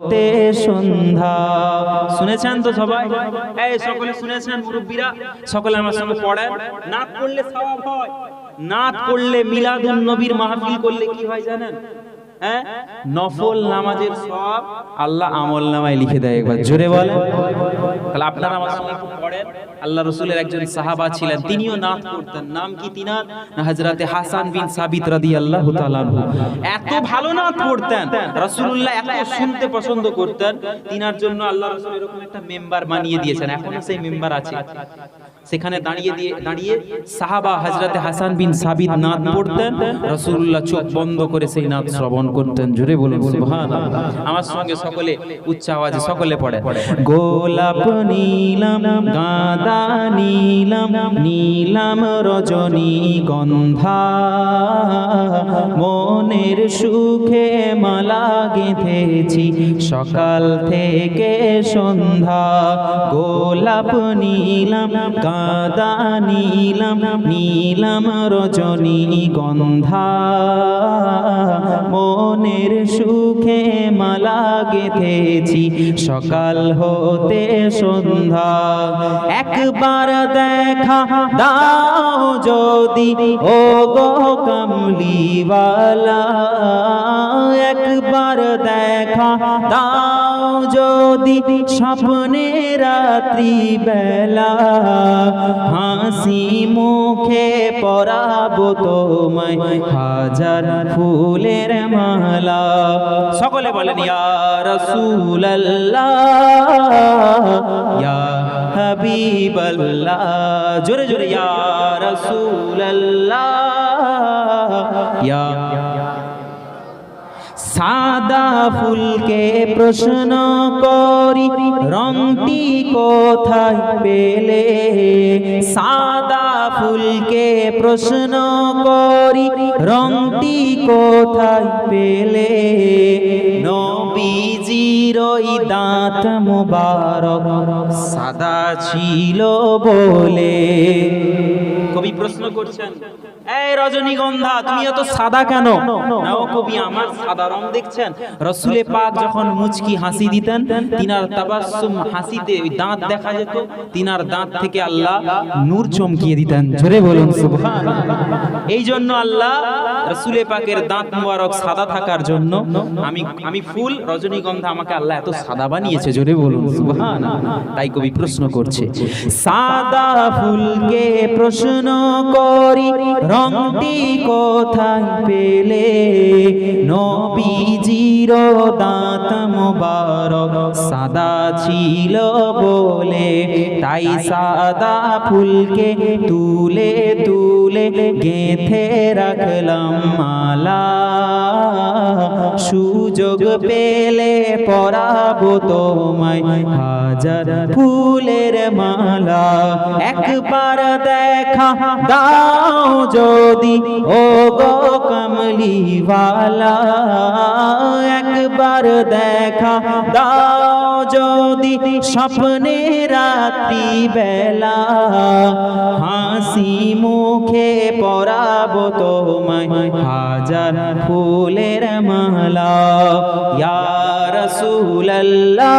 তে সন্ধ্যা। শুনেছেন তো সবাই? এই সকলে শুনেছেন, মুরব্বীরা? সকলে আমার সঙ্গে পড়েন। নাত পড়লে সওয়াব হয়। নাত পড়লে মিলাদুন নবীর মাহফিল করলে কি হয় জানেন? হ্যাঁ? নফল নামাজের সব আল্লাহ আমল নামায় লিখে দেয় একবার। জোরে বলে তাহলে আপনারা আমার সঙ্গে একটু পড়েন। আল্লাহ রসুলের একজন সাহাবা ছিলেন। তিনিও নাত করতেন। নাম কি তিনার? না হজরতে হাসান বিন সাবিত রাদি আল্লাহ এত ভালো নাত করতেন। রসুল্লাহ এত শুনতে পছন্দ করতেন। তিনার জন্য আল্লাহ রসুল এরকম একটা মেম্বার বানিয়ে দিয়েছেন। এখনও সেই মেম্বার আছে। সেখানে দাঁড়িয়ে দিয়ে দাঁড়িয়ে সাহাবা হজরতে হাসান বিন সাবিত নাত পড়তেন। রসুল্লাহ চোখ বন্ধ করে সেই নাত শ্রবণ করতেন। জোরে বলুন, সুবহানাল্লাহ। আমার সঙ্গে সকলে উচ্চ আওয়াজে সকলে পড়ে। গোলাপ নীলাম, গাঁদা নীলাম নীলাম রজনী গন্ধা। মনের সুখে মালা গেঁথেছি, সকাল থেকে সন্ধ্যা। গোলাপ নীলাম গাঁদা নীলাম নীলাম রজনী গন্ধা। মনের সুখে মালা গেঁথেছি, সকাল হতে সন্ধ্যা। একবার দেখা দাও যদি ও গো কমলিওয়ালা। একবার দেখা দাও যদি স্বপ্নে রাত্রি বেলা। হাসি মুখে পরাবো তোমায় হাজার ফুলের মালা। সকলে বলেন, ইয়া রাসূলুল্লাহ, ইয়া হাবিবাল্লাহ। জোরে জোরে, ইয়া রাসূলুল্লাহ, ইয়া সাদা ফুলকে প্রশ্ন করি, রংটি কোথায় পেলে? সাদা ফুলকে প্রশ্ন করি, রংটি কোথায় পেলে? নবীজির ওই দাঁত মুবারক সাদা ছিল বলে। কবি প্রশ্ন করছেন এই জন্য আল্লাহ রসুলে পাকের দাঁত মুবারক সাদা থাকার জন্য আমি আমি ফুল, রজনীগন্ধা আমাকে আল্লাহ এত সাদা বানিয়েছে। জোরে বলুন তাই কবি প্রশ্ন করছে, সাদা ফুলকে প্রশ্ন করি রংটি কোথায় পেলে? নবীজির দাঁত মুবারক সাদা ছিল বলে তাই সাদা ফুলকে তুলে তুলে গেথে রাখলাম মালা। সুযোগ পেলে পরাবো তোমায়। হাজার ফুলের মালা একবার দেখা দাও যদি। ও গো কমলিওয়ালা, একবার দেখা দাও যদি। স্বপ্নে রাত্রি বেলা মুখে পরাবো তোমায় হাজার ফুলের মালা। ইয়া রাসূলুল্লাহ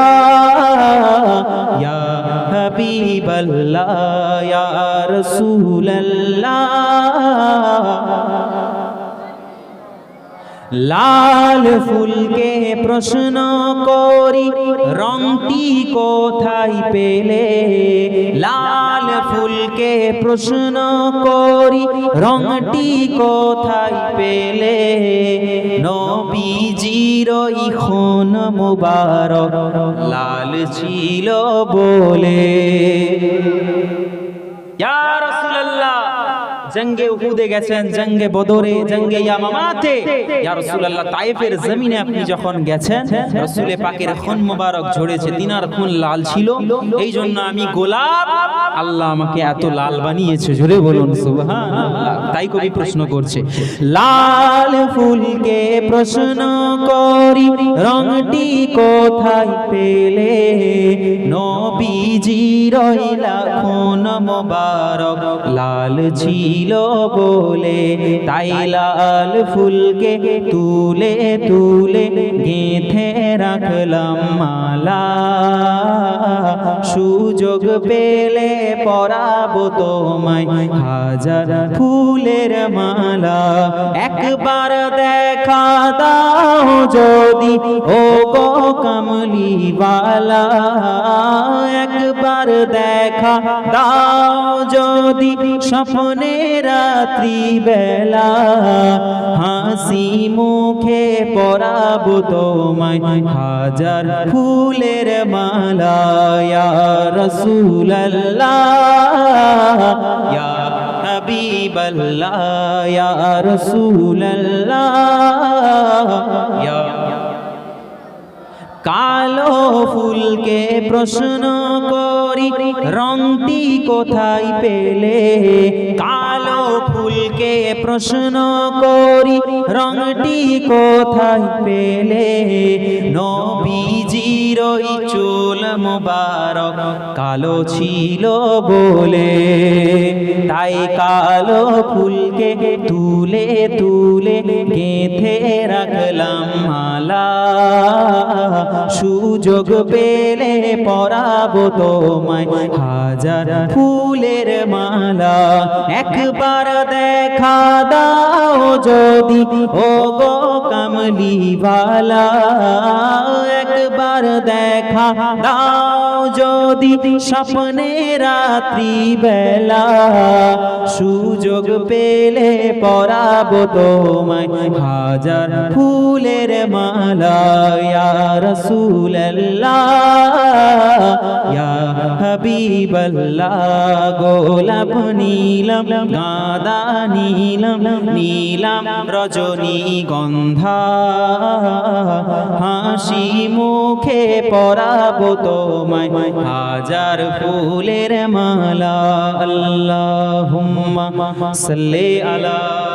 ইয়া হাবিবাল্লাহ ইয়া রাসূলুল্লাহ। লাল ফুলকে প্রশ্ন করি, রংটি কোথায় পেলে? লাল ফুলকে প্রশ্ন করি, রংটি কোথায় পেলে? নবীজির খন মুবারক লাল ছিল বলে। রাসূলুল্লাহ জঙ্গে উহুদে গেছেন, জঙ্গে বদরে, জঙ্গে ইয়ামামাতে। ইয়া রাসূলুল্লাহ, তায়েফের জমিনে আপনি যখন গেছেন, রাসূলে পাকের খুন মোবারক ঝরেছে, দিনার খুন লাল ছিল। এই জন্য আমি গোলাপ, আল্লাহ আমাকে এত লাল বানিয়েছে, জোরে বলুন, সুবহানাল্লাহ। তাই কবি প্রশ্ন করছে, লাল ফুলকে প্রশ্ন করি, রংটি কোথায় পেলে? নবীজি রইলা লাখন মোবারক, লাল ছিল। ছিল বলে তাই লাল ফুলকে তুলে তুলে গেঁথে রাখলাম মালা। সুযোগ পেলে পরাবো তোমায় হাজার ফুলের মালা। একবার দেখা দাও যদি ও গো কমলিওয়ালা একবার দেখা দাও যদি স্বপ্নে রাত্রি বেলা। হাসি মুখে পরাবো তোমায় হাজার ফুলের মালা। রাসূলুল্লাহ, ইয়া হাবিবাল্লাহ ইয়া কালো ফুলকে প্রশ্ন করি। রংটি কোথায় পেলে? কালো ফুলকে প্রশ্ন করি রংটি কোথায় পেলে? নবীজির ওই চুল মুবারক কালো ছিল বলে। তাই কালো ফুলকে তুলে তুলে গেঁথে রাখলাম মালা। সুযোগ পেলে পরাবো তোমায় হাজার ফুলের মালা। একবার দেখা দাও যদি ও গো কমলিওয়ালা একবার দেখা দাও। যদি স্বপ্নে রাত্রি বেলা সুযোগ পেলে পরাবো তোমায় হাজার ফুলের মালা, ইয়া হাবিবাল্লাহ, গোলাপ নীলম, গাঁদা নীলম নীলম রজনী গন্ধা, হাসি মুখে পরাবো তোমায় হাজার ফুলের মালা আল্লাহুম্মা সাল্লি আলা